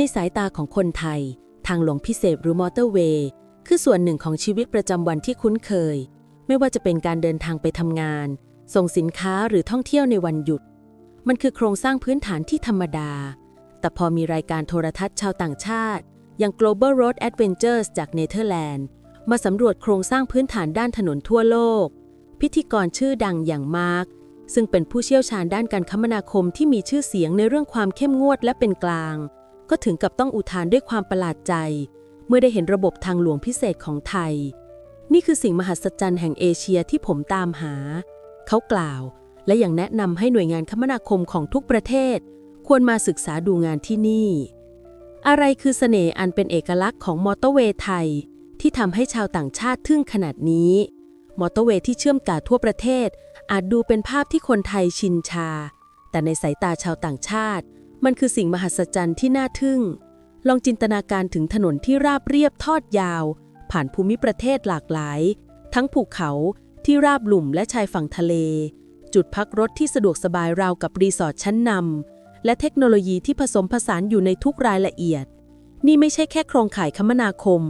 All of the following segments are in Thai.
ในสายตาของคนไทย ทางหลวงพิเศษหรือมอเตอร์เวย์คือส่วนหนึ่งของชีวิตประจำวันที่คุ้นเคย ไม่ว่าจะเป็นการเดินทางไปทำงาน ส่งสินค้าหรือท่องเที่ยวในวันหยุด มันคือโครงสร้างพื้นฐานที่ธรรมดา แต่พอมีรายการโทรทัศน์ชาวต่างชาติ อย่าง Global Road Adventures จากเนเธอร์แลนด์ มาสำรวจโครงสร้างพื้นฐานด้านถนนทั่วโลก พิธีกรชื่อดังอย่างมาร์คซึ่งเป็นผู้เชี่ยวชาญด้านการคมนาคมที่มีชื่อเสียงในเรื่องความเข้มงวดและเป็นกลาง ก็ถึงกับต้องอุทานด้วยความประหลาดใจ เมื่อได้เห็นระบบทางหลวงพิเศษของไทย นี่คือสิ่งมหัศจรรย์แห่งเอเชียที่ผมตามหา เขากล่าว และยังแนะนำให้หน่วยงานคมนาคมของทุกประเทศ ควรมาศึกษาดูงานที่นี่ อะไรคือเสน่ห์อันเป็นเอกลักษณ์ของมอเตอร์เวย์ไทย ที่ทำให้ชาวต่างชาติทึ่งขนาดนี้ มอเตอร์เวย์ที่เชื่อมกาทั่วประเทศ อาจดูเป็นภาพที่คนไทยชินชา แต่ในสายตาชาวต่างชาติ มันคือสิ่งมหัศจรรย์ที่น่าทึ่ง ลองจินตนาการถึงถนนที่ราบเรียบทอดยาว ผ่านภูมิประเทศหลากหลาย ทั้งภูเขาที่ราบหลุ่มและชายฝั่งทะเล จุดพักรถที่สะดวกสบายราวกับรีสอร์ทชั้นนำและเทคโนโลยีที่ผสมผสานอยู่ในทุกรายละเอียด นี่ไม่ใช่แค่โครงข่ายคมนาคม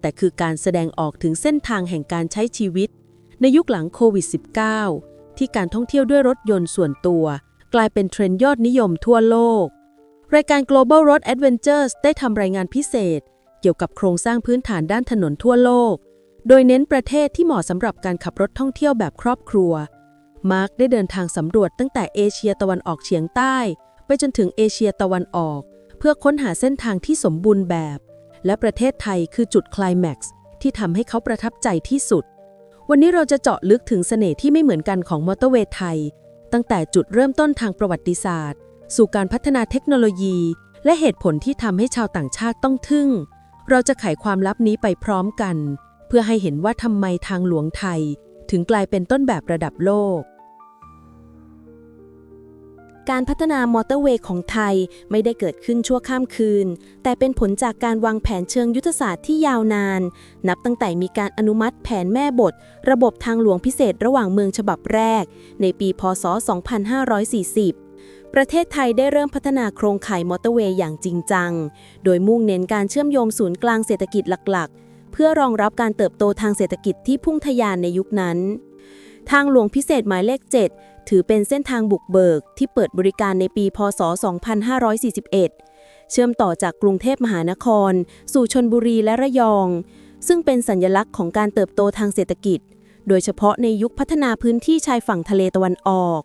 แต่คือการแสดงออกถึงเส้นทางแห่งการใช้ชีวิต ในยุคหลังโควิด -19 ที่การท่องเที่ยวด้วยรถยนต์ส่วนตัว กลายเป็นเทรนด์ยอดนิยมทั่วโลก รายการ Global Road Adventures ได้ทำรายงานพิเศษ เกี่ยวกับโครงสร้างพื้นฐานด้านถนนทั่วโลก โดยเน้นประเทศที่เหมาะสำหรับการขับรถท่องเที่ยวแบบครอบครัว มาร์คได้เดินทางสำรวจตั้งแต่เอเชียตะวันออกเฉียงใต้ ไปจนถึงเอเชียตะวันออก เพื่อค้นหาเส้นทางที่สมบูรณ์แบบ และประเทศไทยคือจุดคลแม็กซ์ที่ทำให้เขาประทับใจที่สุด วันนี้เราจะเจาะลึกถึงเสน่ห์ที่ไม่เหมือนกันของมอเตอร์เวย์ไทย ตั้งแต่จุดเริ่มต้นทางประวัติศาสตร์ สู่การพัฒนาเทคโนโลยี และเหตุผลที่ทำให้ชาวต่างชาติต้องทึ่ง เราจะไขความลับนี้ไปพร้อมกัน เพื่อให้เห็นว่าทำไมทางหลวงไทย ถึงกลายเป็นต้นแบบระดับโลก การพัฒนามอเตอร์เวย์ของไทยไม่ได้เกิดขึ้นชั่วข้ามคืน แต่เป็นผลจากการวางแผนเชิงยุทธศาสตร์ที่ยาวนาน นับตั้งแต่มีการอนุมัติแผนแม่บท ระบบทางหลวงพิเศษระหว่างเมืองฉบับแรก ในปีพศ 2540ประเทศไทยได้เริ่มพัฒนาโครงข่ายมอเตอร์เวย์อย่างจริงจัง โดยมุ่งเน้นการเชื่อมโยงศูนย์กลางเศรษฐกิจหลักๆ เพื่อรองรับการเติบโตทางเศรษฐกิจที่พุ่งทะยานในยุคนั้น ทางหลวงพิเศษหมายเลข 7 ถือเป็นเส้นทางบุกเบิกที่เปิดบริการในปี พศ 2541 เชื่อมต่อจากกรุงเทพมหานคร สู่ชนบุรีและระยอง ซึ่งเป็นสัญลักษณ์ของการเติบโตทางเศรษฐกิจ โดยเฉพาะในยุคพัฒนาพื้นที่ชายฝั่งทะเลตะวันออก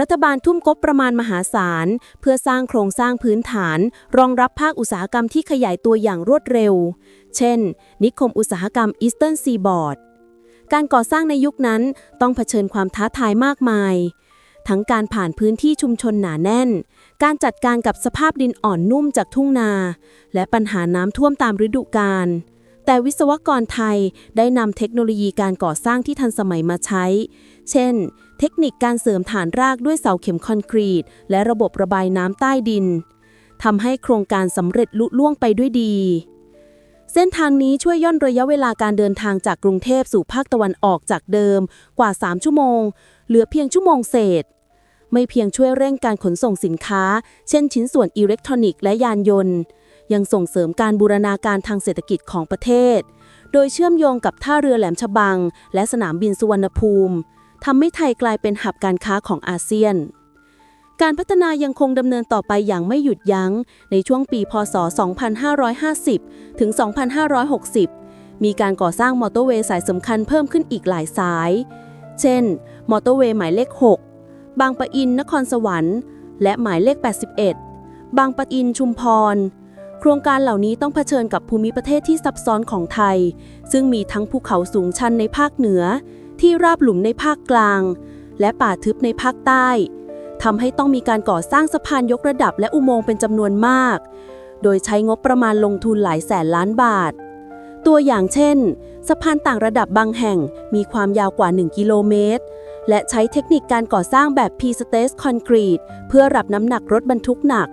รัฐบาลทุ่มงบประมาณมหาศาล เพื่อสร้างโครงสร้างพื้นฐาน รองรับภาคอุตสาหกรรมที่ขยายตัวอย่างรวดเร็ว เช่น นิคมอุตสาหกรรมอีสเทิร์นซีบอร์ด การก่อสร้างในยุคนั้นต้องเผชิญความท้าทายมากมาย ทั้งการผ่านพื้นที่ชุมชนหนาแน่น การจัดการกับสภาพดินอ่อนนุ่มจากทุ่งนา และปัญหาน้ำท่วมตามฤดูกาลแต่วิศวกรไทยได้นำเทคโนโลยีการก่อสร้างที่ทันสมัยมาใช้ เช่น เทคนิคการเสริมฐานรากด้วยเสาเข็มคอนกรีต และระบบระบายน้ำใต้ดินทำให้โครงการสำเร็จลุล่วงไปด้วยดี เส้นทางนี้ช่วยย่นระยะเวลาการเดินทางจากกรุงเทพสู่ภาคตะวันออกจากเดิมกว่า 3 ชั่วโมง เหลือเพียงชั่วโมงเศษ ไม่เพียงช่วยเร่งการขนส่งสินค้า เช่นชิ้นส่วนอิเล็กทรอนิกส์และยานยนต์ ยังส่งเสริมการบูรณาการทางเศรษฐกิจของประเทศ โดยเชื่อมโยงกับท่าเรือแหลมฉบัง และสนามบินสุวรรณภูมิทำให้ไทยกลายเป็นหับการค้าของอาเซียน การพัฒนายังคงดำเนินต่อไปอย่างไม่หยุดยัง้ง ในช่วงปีพศ 2550 ถึง 2560 มีการก่อสร้างมอเตอร์เวย์สายสำคัญเพิ่มขึ้นอีกหลายสาย เช่น มอเตอร์เวย์หมายเลข 6 บางปะอินนครสวรรค์ และหมายเลข 81 บางปะอินชุมพร โครงการเหล่านี้ต้องเผชิญกับภูมิประเทศที่ซับซ้อนของไทย ซึ่งมีทั้งภูเขาสูงชันในภาคเหนือ ที่ราบหลุมในภาคกลาง และป่าทึบในภาคใต้ ทำให้ต้องมีการก่อสร้างสะพานยกระดับและอุโมงค์เป็นจำนวนมาก โดยใช้งบประมาณลงทุนหลายแสนล้านบาท ตัวอย่างเช่น สะพานต่างระดับบางแห่งมีความยาวกว่า 1 กิโลเมตร และใช้เทคนิคการก่อสร้างแบบ P-Stage Concrete เพื่อรับน้ำหนักรถบรรทุกหนัก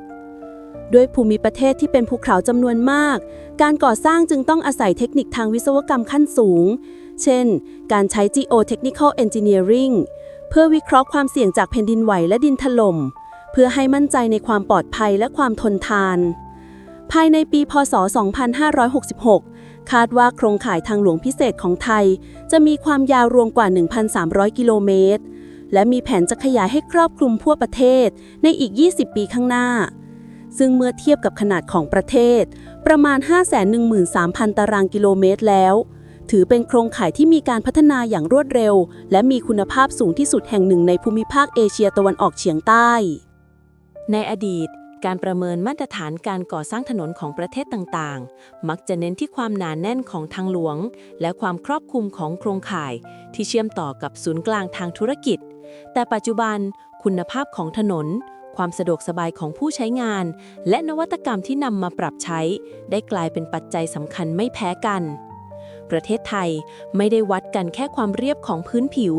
ด้วยภูมิประเทศที่เป็นภูเขาจำนวนมาก การก่อสร้างจึงต้องอาศัยเทคนิคทางวิศวกรรมขั้นสูง เช่น การใช้ Geotechnical Engineering เพื่อวิเคราะห์ความเสี่ยงจากแผ่นดินไหวและดินถล่ม เพื่อให้มั่นใจในความปลอดภัยและความทนทาน ภายในปีพศ 2566 คาดว่าโครงข่ายทางหลวงพิเศษของไทย จะมีความยาวรวมกว่า 1,300 กิโลเมตร และมีแผนจะขยายให้ครอบคลุมทั่วประเทศในอีก 20 ปีข้างหน้า ซึ่งเมื่อเทียบกับขนาดของประเทศ ประมาณ 513,000 ตารางกิโลเมตรแล้ว ถือเป็นโครงข่ายที่มีการพัฒนาอย่างรวดเร็ว และมีคุณภาพสูงที่สุดแห่งหนึ่งในภูมิภาคเอเชียตะวันออกเฉียงใต้ ในอดีต การประเมินมาตรฐานการก่อสร้างถนนของประเทศต่างๆ มักจะเน้นที่ความหนานแน่นของทางหลวง และความครอบคลุมของโครงข่าย ที่เชื่อมต่อกับศูนย์กลางทางธุรกิจ แต่ปัจจุบันคุณภาพของถนนความสะดวกสบายของผู้ใช้งาน และนวัตกรรมที่นำมาปรับใช้ ได้กลายเป็นปัจจัยสำคัญไม่แพ้กัน ประเทศไทย ไม่ได้วัดกันแค่ความเรียบของพื้นผิว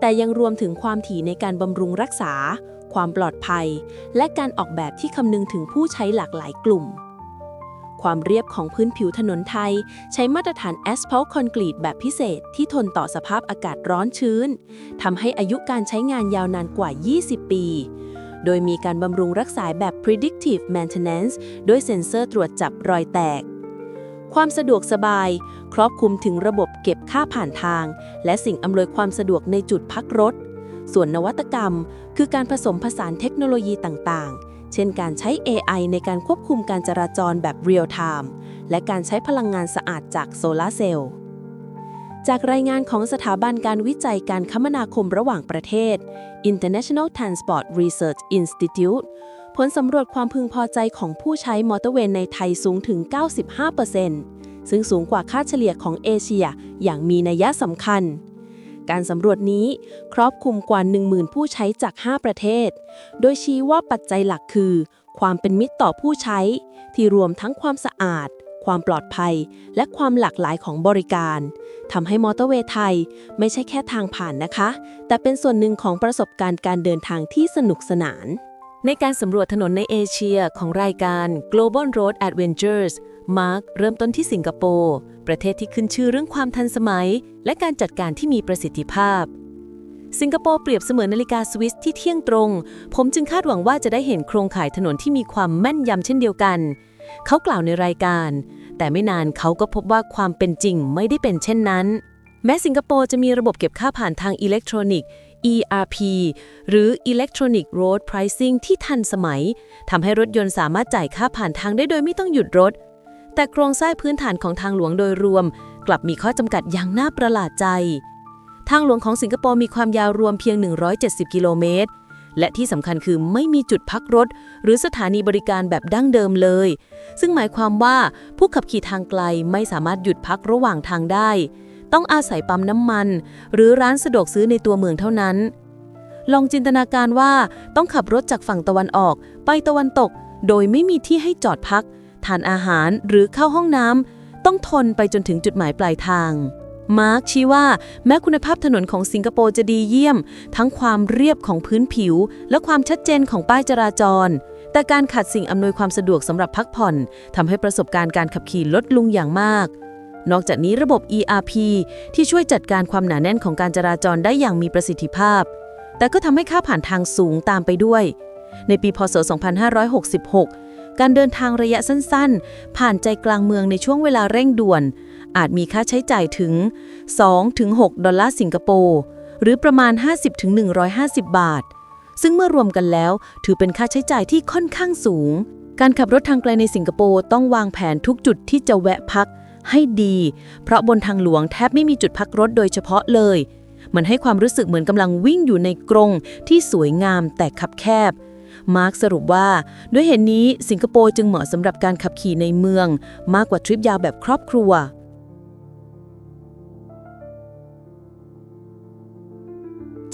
แต่ยังรวมถึงความถี่ในการบำรุงรักษา ความปลอดภัย และการออกแบบที่คำนึงถึงผู้ใช้หลากหลายกลุ่ม ความเรียบของพื้นผิวถนนไทย ใช้มาตรฐานแอส a ัลต์คอนกรีตแบบพิเศษที่ทนต่อสภาพอากาศร้อนชื้นทำให้อายุการใช้งานยาวนานกว่า 20 ปีโดยมีการบำรุงรักษาแบบ predictive maintenance ด้วยเซ็นเซอร์ตรวจจับรอยแตก ความสะดวกสบาย ครอบคลุมถึงระบบเก็บค่าผ่านทาง และสิ่งอำนวยความสะดวกในจุดพักรถ ส่วนนวัตกรรม คือการผสมผสานเทคโนโลยีต่างๆ เช่นการใช้ AI ในการควบคุมการจราจรแบบเรียลไทม์และการใช้พลังงานสะอาดจากโซลาร์เซลล์จากรายงานของสถาบันการวิจัยการคมนาคมระหว่างประเทศ International Transport Research Institute ผลสำรวจความพึงพอใจของผู้ใช้มอเตอร์เวย์ในไทยสูงถึง 95%ซึ่งสูงกว่าค่าเฉลี่ยของเอเชียอย่างมีนัยสำคัญ การสำรวจนี้ครอบคลุมกว่า 10,000 ผู้ใช้จาก 5 ประเทศ โดยชี้ว่าปัจจัยหลักคือ ความเป็นมิตรต่อผู้ใช้ ที่รวมทั้งความสะอาด ความปลอดภัย และความหลากหลายของบริการทำให้มอเตอร์เวย์ไทยไม่ใช่แค่ทางผ่านนะคะ แต่เป็นส่วนหนึ่งของประสบการณ์การเดินทางที่สนุกสนาน ในการสำรวจถนนในเอเชียของรายการ Global Road Adventures มาร์กเริ่มต้นที่สิงคโปร์ ประเทศที่ขึ้นชื่อเรื่องความทันสมัย และการจัดการที่มีประสิทธิภาพ สิงคโปร์เปรียบเสมือนนาฬิกาสวิสที่เที่ยงตรง ผมจึงคาดหวังว่าจะได้เห็นโครงข่ายถนนที่มีความแม่นยำเช่นเดียวกัน เขากล่าวในรายการ แต่ไม่นานเขาก็พบว่าความเป็นจริงไม่ได้เป็นเช่นนั้น แม้สิงคโปร์จะมีระบบเก็บค่าผ่านทางอิเล็กทรอนิกส์ ERP หรือ Electronic Road Pricing ที่ทันสมัยทำให้รถยนต์สามารถจ่ายค่าผ่านทางได้โดยไม่ต้องหยุดรถ แต่โครงสร้างพื้นฐานของทางหลวงโดยรวม กลับมีข้อจำกัดอย่างน่าประหลาดใจ ทางหลวงของสิงคโปร์มีความยาวรวมเพียง 170 กิโลเมตร และที่สำคัญคือไม่มีจุดพักรถ หรือสถานีบริการแบบดั้งเดิมเลย ซึ่งหมายความว่าผู้ขับขี่ทางไกลไม่สามารถหยุดพักระหว่างทางได้ ต้องอาศัยปั๊มน้ำมัน หรือร้านสะดวกซื้อในตัวเมืองเท่านั้น ลองจินตนาการว่าต้องขับรถจากฝั่งตะวันออก ไปตะวันตก โดยไม่มีที่ให้จอดพัก ทานอาหารหรือเข้าห้องน้ำต้องทนไปจนถึงจุดหมายปลายทางมาร์กชี้ว่าแม้คุณภาพถนนของสิงคโปร์จะดีเยี่ยม ทั้งความเรียบของพื้นผิว และความชัดเจนของป้ายจราจร แต่การขาดสิ่งอำนวยความสะดวกสำหรับพักผ่อนทำให้ประสบการณ์การขับขี่ลดลงอย่างมาก นอกจากนี้ระบบ ERP ที่ช่วยจัดการความหนาแน่นของการจราจรได้อย่างมีประสิทธิภาพ แต่ก็ทำให้ค่าผ่านทางสูงตามไปด้วย ในปีพศ 2566 การเดินทางระยะสั้นๆ ผ่านใจกลางเมืองในช่วงเวลาเร่งด่วน อาจมีค่าใช้จ่ายถึง 2-6 ดอลลาร์สิงคโปร์หรือประมาณ 50-150 บาท ซึ่งเมื่อรวมกันแล้วถือเป็นค่าใช้จ่ายที่ค่อนข้างสูง การขับรถทางไกลในสิงคโปร์ต้องวางแผนทุกจุดที่จะแวะพัก ให้ดี เพราะบนทางหลวงแทบไม่มีจุดพักรถโดยเฉพาะเลย มันให้ความรู้สึกเหมือนกำลังวิ่งอยู่ในกรงที่สวยงามแต่คับแคบ มาร์กสรุปว่า ด้วยเหตุนนี้สิงคโปร์จึงเหมาะสำหรับการขับขี่ในเมือง มากกว่าทริปยาวแบบครอบครัว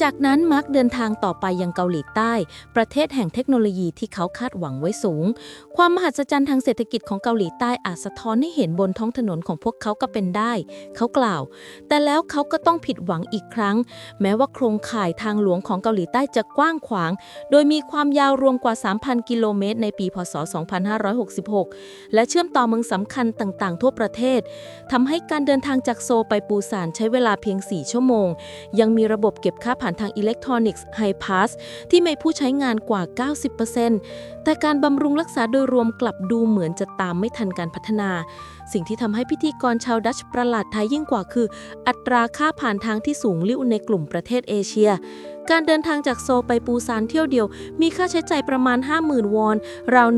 จากนั้นมาร์กเดินทางต่อไปยังเกาหลีใต้ ประเทศแห่งเทคโนโลยีที่เขาคาดหวังไว้สูง ความมหัศจรรย์ทางเศรษฐกิจของเกาหลีใต้อาจสะท้อนให้เห็นบนท้องถนนของพวกเขาก็เป็นได้ เขากล่าว แต่แล้วเขาก็ต้องผิดหวังอีกครั้ง แม้ว่าโครงข่ายทางหลวงของเกาหลีใต้จะกว้างขวาง โดยมีความยาวรวมกว่า 3,000 กิโลเมตรในปีพศ 2566 และเชื่อมต่อเมืองสำคัญต่างๆ ทั่วประเทศทำให้การเดินทางจากโซไปปูซานใช้เวลาเพียง 4 ชั่วโมง ยังมีระบบเก็บค่าผ่านานทางอิเล็กทรอนิกส์ไฮพาสที่มีผู้ใช้งานกว่า 90%แต่การบำรุงรักษาโดยรวมกลับดูเหมือนจะตามไม่ทันการพัฒนา สิ่งที่ทำให้พิธีกรชาวดัชประหลาดไทยยิ่งกว่าคือ อัตราค่าผ่านทางที่สูงลิ่วในกลุ่มประเทศเอเชีย การเดินทางจากโซไปปูซานเที่ยวเดียว มีค่าใช้จ่ายประมาณ 50,000 วอน ราว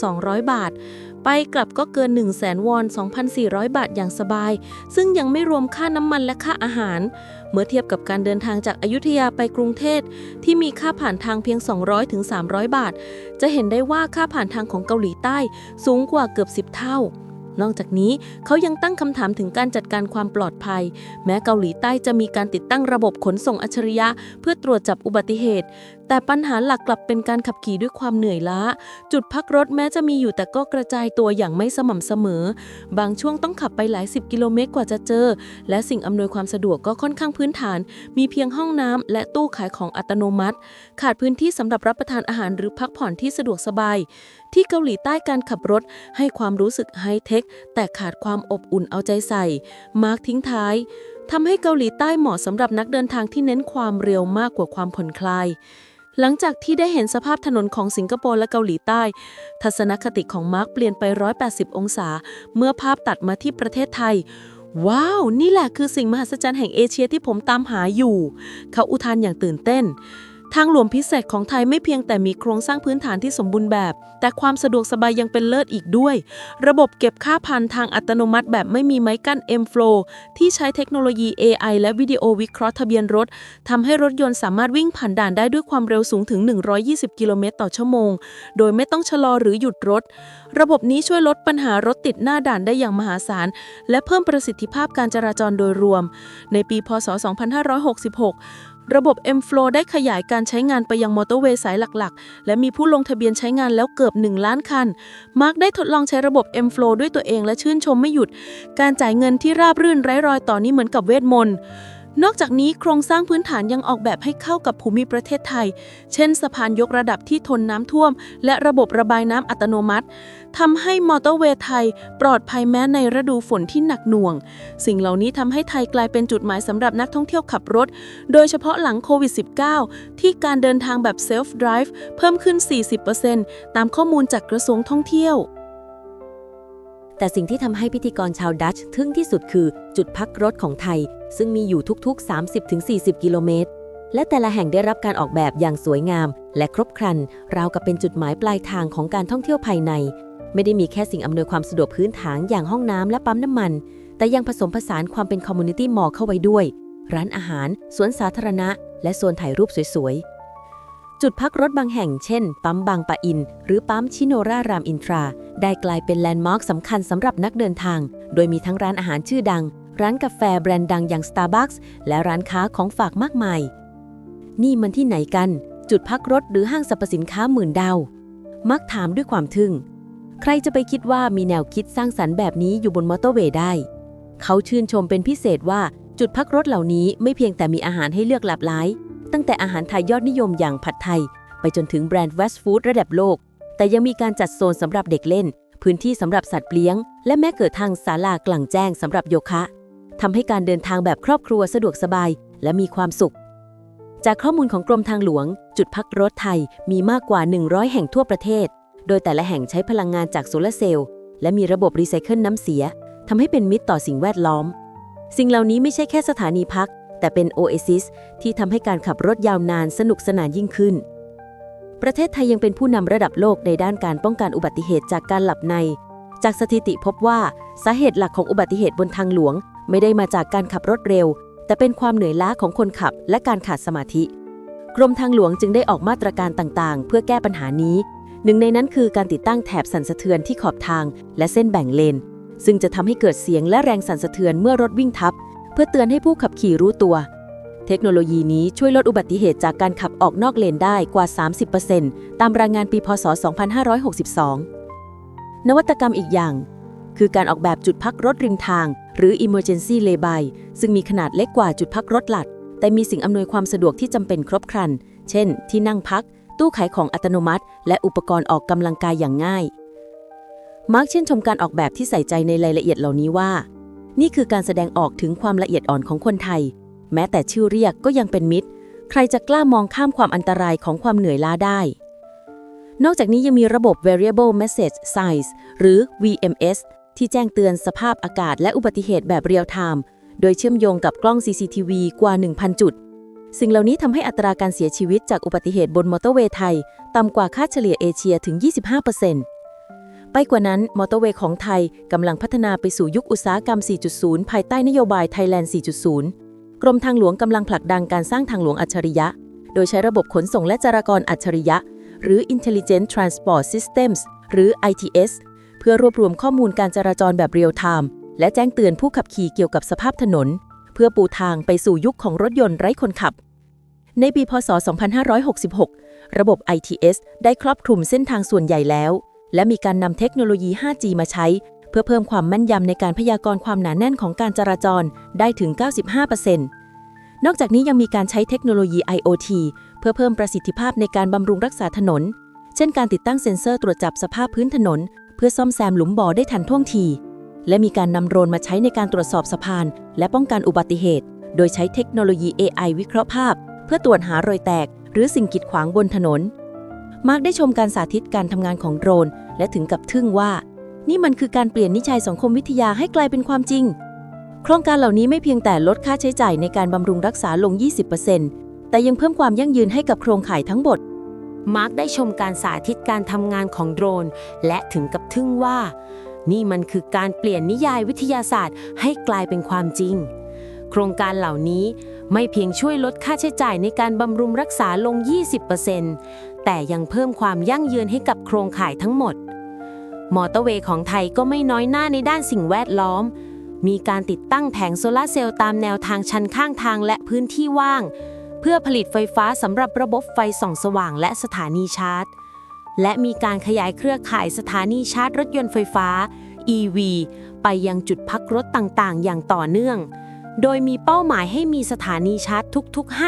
1,200 บาทไปกลับก็เกิน 1 0 0 0 0 0 วอน 2,400 บาทอย่างสบาย ซึ่งยังไม่รวมค่าน้ำมันและค่าอาหาร เมื่อเทียบกับการเดินทางจากอายุทยาไปกรุงเทพที่มีค่าผ่านทางเพียง 200-300ถึง300 บาท จะเห็นได้ว่าค่าผ่านทางของเกาหลีใต้สูงกว่าเกือบ 10 เท่า นอกจากนี้เขายังตั้งคำถามถึงการจัดการความปลอดภัย แม้เกาหลีใต้จะมีการติดตั้งระบบขนส่งอัจฉริยะ เพื่อตรวจจับอุบัติเหตุ แต่ปัญหาหลักกลับเป็นการขับขี่ด้วยความเหนื่อยล้า จุดพักรถแม้จะมีอยู่แต่ก็กระจายตัวอย่างไม่สม่ำเสมอ บางช่วงต้องขับไปหลายสิบกิโลเมตรกว่าจะเจอ และสิ่งอำนวยความสะดวกก็ค่อนข้างพื้นฐาน มีเพียงห้องน้ำและตู้ขายของอัตโนมัติ ขาดพื้นที่สำหรับรับประทานอาหารหรือพักผ่อนที่สะดวกสบาย ที่เกาหลีใต้การขับรถให้ความรู้สึกไฮเทค แต่ขาดความอบอุ่นเอาใจใส่ มาร์กทิ้งท้ายทำให้เกาหลีใต้เหมาะสำหรับนักเดินทางที่เน้นความเร็วมากกว่าความผ่อนคลาย หลังจากที่ได้เห็นสภาพถนนของสิงคโปร์และเกาหลีใต้ ทัศนคติของมาร์กเปลี่ยนไป 180 องศา เมื่อภาพตัดมาที่ประเทศไทย ว้าว นี่แหละคือสิ่งมหัศจรรย์แห่งเอเชียที่ผมตามหาอยู่ เขาอุทานอย่างตื่นเต้น ทางหลวงพิเศษของไทยไม่เพียงแต่มีโครงสร้างพื้นฐานที่สมบูรณ์แบบ แต่ความสะดวกสบายยังเป็นเลิศอีกด้วย ระบบเก็บค่าพันทางอัตโนมัติแบบไม่มีไม้กั้น M-Flow ที่ใช้เทคโนโลยี AI และวิดีโอวิเคราะห์ทะเบียนรถทำให้รถยนต์สามารถวิ่งผ่านด่านได้ด้วยความเร็วสูงถึง 120 กิโลเมตรต่อชั่วโมง โดยไม่ต้องชะลอหรือหยุดรถ ระบบนี้ช่วยลดปัญหารถติดหน้าด่านได้อย่างมหาศาล และเพิ่มประสิทธิภาพการจราจรโดยรวม ในปี พศ 2566 ระบบ M-Flow ได้ขยายการใช้งานไปยังมอเตอร์เวย์สายหลักๆ และมีผู้ลงทะเบียนใช้งานแล้วเกือบ 1 ล้านคัน มาร์กได้ทดลองใช้ระบบ M-Flow ด้วยตัวเองและชื่นชมไม่หยุด การจ่ายเงินที่ราบรื่นไร้รอยต่อนี้เหมือนกับเวทมนต์ นอกจากนี้โครงสร้างพื้นฐานยังออกแบบให้เข้ากับภูมิประเทศไทย เช่น สะพานยกระดับที่ทนน้ำท่วม และระบบระบายน้ำอัตโนมัติทำให้มอเตอร์เวย์ไทย ปลอดภัยแม้ในฤดูฝนที่หนักหน่วง สิ่งเหล่านี้ทำให้ไทยกลายเป็นจุดหมายสำหรับนักท่องเที่ยวขับรถ โดยเฉพาะหลังโควิด -19 ที่การเดินทางแบบเซลฟ์ไดรฟ์เพิ่มขึ้น 40%ตามข้อมูลจากกระทรวงท่องเที่ยวแต่สิ่งที่ทำให้พิธีกรชาวดัตช์ทึ่งที่สุดคือจุดพักรถของไทย ซึ่งมีอยู่ทุกๆ 30-40 กิโลเมตร และแต่ละแห่งได้รับการออกแบบอย่างสวยงาม และครบครัน ราวกับเป็นจุดหมายปลายทางของการท่องเที่ยวภายใน ไม่ได้มีแค่สิ่งอำนวยความสะดวกพื้นฐานอย่างห้องน้ำและปั๊มน้ำมัน แต่ยังผสมผสานความเป็นคอมมูนิตี้มอลล์เข้าไว้ด้วย ร้านอาหาร สวนสาธารณะ และโซนถ่ายรูปสวยๆ จุดพักรถบางแห่ง เช่น ปั๊มบางปะอิน หรือปั๊มชิโนรารามอินทรา ได้กลายเป็นแลนด์มาร์คสำคัญสำหรับนักเดินทาง โดยมีทั้งร้านอาหารชื่อดัง ร้านกาแฟแบรนด์ดังอย่าง Starbucks และร้านค้าของฝากมากมาย นี่มันที่ไหนกัน จุดพักรถหรือห้างสรรพสินค้าหมื่นดาว มักถามด้วยความทึ่ง ใครจะไปคิดว่ามีแนวคิดสร้างสรรค์แบบนี้อยู่บนมอเตอร์เวย์ได้ เขาชื่นชมเป็นพิเศษว่าจุดพักรถเหล่านี้ไม่เพียงแต่มีอาหารให้เลือกหลากหลาย ตั้งแต่อาหารไทยยอดนิยมอย่างผัดไทย ไปจนถึงแบรนด์ Fast Food ระดับโลก แต่ยังมีการจัดโซนสำหรับเด็กเล่น พื้นที่สำหรับสัตว์เลี้ยง และแม้เกิดทางศาลากลางแจ้งสำหรับโยคะ ทำให้การเดินทางแบบครอบครัวสะดวกสบาย และมีความสุข จากข้อมูลของกรมทางหลวง จุดพักรถไทยมีมากกว่า 100 แห่งทั่วประเทศ โดยแต่ละแห่งใช้พลังงานจากโซลาร์เซลล์และมีระบบรีไซเคิลน้ำเสียทำให้เป็นมิตรต่อสิ่งแวดล้อม สิ่งเหล่านี้ไม่ใช่แค่สถานีพัก แต่เป็นโอเอซิสที่ทำให้การขับรถยาวนานสนุกสนานยิ่งขึ้น ประเทศไทยยังเป็นผู้นำระดับโลกในด้านการป้องกันอุบัติเหตุจากการหลับใน จากสถิติพบว่าสาเหตุหลักของอุบัติเหตุบนทางหลวง ไม่ได้มาจากการขับรถเร็ว แต่เป็นความเหนื่อยล้าของคนขับและการขาดสมาธิ กรมทางหลวงจึงได้ออกมาตรการต่างๆ เพื่อแก้ปัญหานี้ หนึ่งในนั้นคือการติดตั้งแถบสั่นสะเทือนที่ขอบทาง และเส้นแบ่งเลน ซึ่งจะทำให้เกิดเสียงและแรงสั่นสะเทือนเมื่อรถวิ่งทับ เพื่อเตือนให้ผู้ขับขี่รู้ตัว เทคโนโลยีนี้ช่วยลดอุบัติเหตุจากการขับออกนอกเลนได้กว่า 30%ตามรายงานปีพศ 2562 นวัตกรรมอีกอย่าง คือการออกแบบจุดพักรถริมทาง หรือ Emergency Lay-by ซึ่งมีขนาดเล็กกว่าจุดพักรถหลัก แต่มีสิ่งอำนวยความสะดวกที่จำเป็นครบครัน เช่น ที่นั่งพัก ตู้ขายของอัตโนมัติ และอุปกรณ์ออกกำลังกายอย่างง่าย มาร์กชื่นชมการออกแบบที่ใส่ใจในรายละเอียดเหล่านี้ว่า นี่คือการแสดงออกถึงความละเอียดอ่อนของคนไทย แม้แต่ชื่อเรียกก็ยังเป็นมิตร ใครจะกล้ามองข้ามความอันตรายของความเหนื่อยล้าได้นอกจากนี้ยังมีระบบ Variable Message Size หรือ VMS ที่แจ้งเตือนสภาพอากาศและอุบัติเหตุแบบเรียลไทม์โดยเชื่อมโยงกับกล้อง CCTV กว่า 1,000 จุด สิ่งเหล่านี้ทำให้อัตราการเสียชีวิตจากอุบัติเหตุบนมอเตอร์เวย์ไทย ต่ำกว่าค่าเฉลี่ยเอเชียถึง 25%ไปกว่านั้นมอเตอร์เวย์ของไทยกำลังพัฒนาไปสู่ยุคอุตสาหกรรม 4.0 ภายใต้นโยบาย Thailand 4.0 กรมทางหลวงกำลังผลักดันการสร้างทางหลวงอัจฉริยะ โดยใช้ระบบขนส่งและจราจรอัจฉริยะ หรือ Intelligent Transport Systems หรือ ITS เพื่อรวบรวมข้อมูลการจราจรแบบเรียลไทม์และแจ้งเตือนผู้ขับขี่เกี่ยวกับสภาพถนน เพื่อปูทางไปสู่ยุคของรถยนต์ไร้คนขับ ในปีพศ 2566 ระบบ ITS ได้ครอบคลุมเส้นทางส่วนใหญ่แล้ว และมีการนำเทคโนโลยี 5G มาใช้ เพื่อเพิ่มความแม่นยำในการพยากรณ์ความหนาแน่นของการจราจรได้ถึง 95%นอกจากนี้ยังมีการใช้เทคโนโลยี IoT เพื่อเพิ่มประสิทธิภาพในการบำรุงรักษาถนน เช่นการติดตั้งเซ็นเซอร์ตรวจจับสภาพพื้นถนน เพื่อซ่อมแซมหลุมบ่อได้ทันท่วงที และมีการนำโดรนมาใช้ในการตรวจสอบสะพาน และป้องกันอุบัติเหตุ โดยใช้เทคโนโลยี AI วิเคราะห์ภาพ เพื่อตรวจหารอยแตก หรือสิ่งกีดขวางบนถนน มาร์กได้ชมการสาธิตการทำงานของโดรน และถึงกับทึ่งว่า นี่มันคือการเปลี่ยนนิชัยสังคมวิทยาให้กลายเป็นความจริง โครงการเหล่านี้ไม่เพียงแต่ลดค่าใช้จ่ายในการบำรุงรักษาลง 20%แต่ยังเพิ่มความยั่งยืนให้กับโครงข่ายทั้งหมด มาร์กได้ชมการสาธิตการทำงานของโดรน และถึงกับทึ่งว่า นี่มันคือการเปลี่ยนนิยายวิทยาศาสตร์ ให้กลายเป็นความจริง โครงการเหล่านี้ไม่เพียงช่วยลดค่าใช้จ่ายในการบำรุงรักษาลง 20%แต่ยังเพิ่มความยั่งยืนให้กับโครงข่ายทั้งหมด มอเตอร์เวย์ของไทยก็ไม่น้อยหน้าในด้านสิ่งแวดล้อม มีการติดตั้งแผงโซลาร์เซลล์ตามแนวทางชันข้างทางและพื้นที่ว่าง เพื่อผลิตไฟฟ้าสำหรับระบบไฟส่องสว่างและสถานีชาร์จ และมีการขยายเครือข่ายสถานีชาร์จรถยนต์ไฟฟ้า EV ไปยังจุดพักรถต่างๆ อย่างต่อเนื่อง โดยมีเป้าหมายให้มีสถานีชาร์จทุกๆ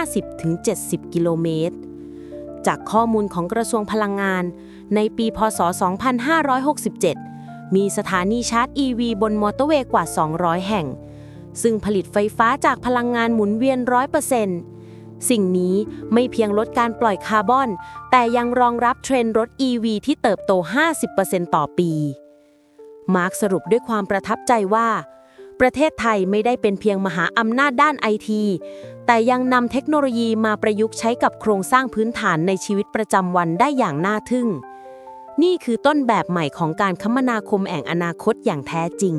50-70 กิโลเมตร จากข้อมูลของกระทรวงพลังงาน ในปีพศ 2567 มีสถานีชาร์จ EV บนมอเตอร์เวย์กว่า 200 แห่ง ซึ่งผลิตไฟฟ้าจากพลังงานหมุนเวียน 100% สิ่งนี้ไม่เพียงลดการปล่อยคาร์บอน แต่ยังรองรับเทรนด์รถ EV ที่เติบโต 50%ต่อปี มาร์คสรุปด้วยความประทับใจว่า ประเทศไทยไม่ได้เป็นเพียงมหาอำนาจด้านไอที แต่ยังนำเทคโนโลยีมาประยุกต์ใช้กับโครงสร้างพื้นฐานในชีวิตประจำวันได้อย่างน่าทึ่ง นี่คือต้นแบบใหม่ของการคมนาคมแห่งอนาคตอย่างแท้จริง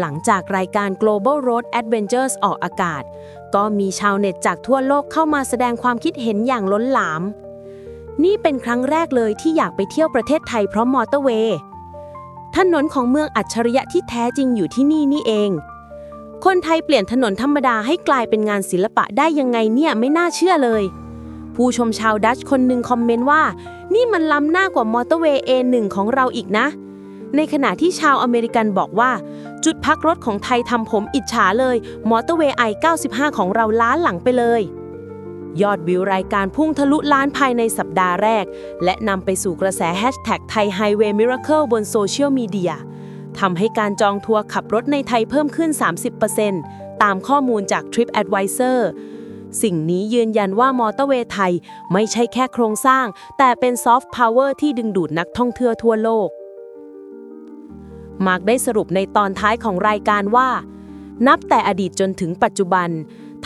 หลังจากรายการ Global Road Adventures ออกอากาศ ก็มีชาวเน็ตจากทั่วโลกเข้ามาแสดงความคิดเห็นอย่างล้นหลาม นี่เป็นครั้งแรกเลยที่อยากไปเที่ยวประเทศไทยเพราะมอเตอร์เวย์ถนนของเมืองอัจฉริยะที่แท้จริงอยู่ที่นี่นี่เอง คนไทยเปลี่ยนถนนธรรมดาให้กลายเป็นงานศิลปะได้ยังไงเนี่ยไม่น่าเชื่อเลย ผู้ชมชาวดัตช์คนหนึ่งคอมเมนต์ว่า นี่มันล้ำหน้ากว่ามอเตอร์เวย์ A1 ของเราอีกนะ ในขณะที่ชาวอเมริกันบอกว่า จุดพักรถของไทยทำผมอิจฉาเลย มอเตอร์เวย์ I95 ของเราล้านหลังไปเลย ยอดวิวรายการพุ่งทะลุล้านภายในสัปดาห์แรก และนำไปสู่กระแสแฮชแท็กไทยไฮเวย์มิราเคิลบนโซเชียลมีเดียทำให้การจองทัวร์ขับรถในไทยเพิ่มขึ้น 30%ตามข้อมูลจาก TripAdvisor สิ่งนี้ยืนยันว่ามอเตอร์เวย์ไทยไม่ใช่แค่โครงสร้าง แต่เป็นซอฟต์พาวเวอร์ที่ดึงดูดนักท่องเที่ยวทั่วโลก มาร์กได้สรุปในตอนท้ายของรายการว่า นับแต่อดีตจนถึงปัจจุบัน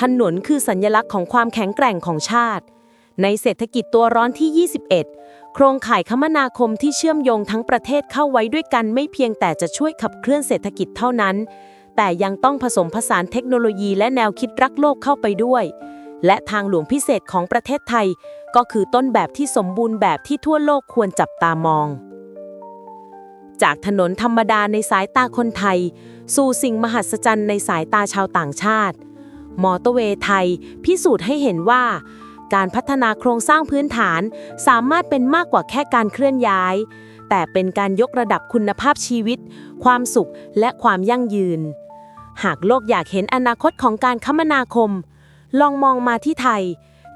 ถนนคือสัญลักษณ์ของความแข็งแกร่งของชาติ ในเศรษฐกิจตัวร้อนที่ 21 โครงข่ายคมนาคมที่เชื่อมโยงทั้งประเทศเข้าไว้ด้วยกันไม่เพียงแต่จะช่วยขับเคลื่อนเศรษฐกิจเท่านั้น แต่ยังต้องผสมผสานเทคโนโลยีและแนวคิดรักโลกเข้าไปด้วย และทางหลวงพิเศษของประเทศไทย ก็คือต้นแบบที่สมบูรณ์แบบที่ทั่วโลกควรจับตามอง จากถนนธรรมดาในสายตาคนไทย สู่สิ่งมหัศจรรย์ในสายตาชาวต่างชาติ มอเตอร์เวย์ไทย พิสูจน์ให้เห็นว่า การพัฒนาโครงสร้างพื้นฐานสามารถเป็นมากกว่าแค่การเคลื่อนย้าย แต่เป็นการยกระดับคุณภาพชีวิต ความสุขและความยั่งยืน หากโลกอยากเห็นอนาคตของการคมนาคม ลองมองมาที่ไทย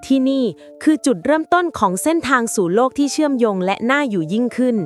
ที่นี่คือจุดเริ่มต้นของเส้นทางสู่โลกที่เชื่อมโยงและน่าอยู่ยิ่งขึ้น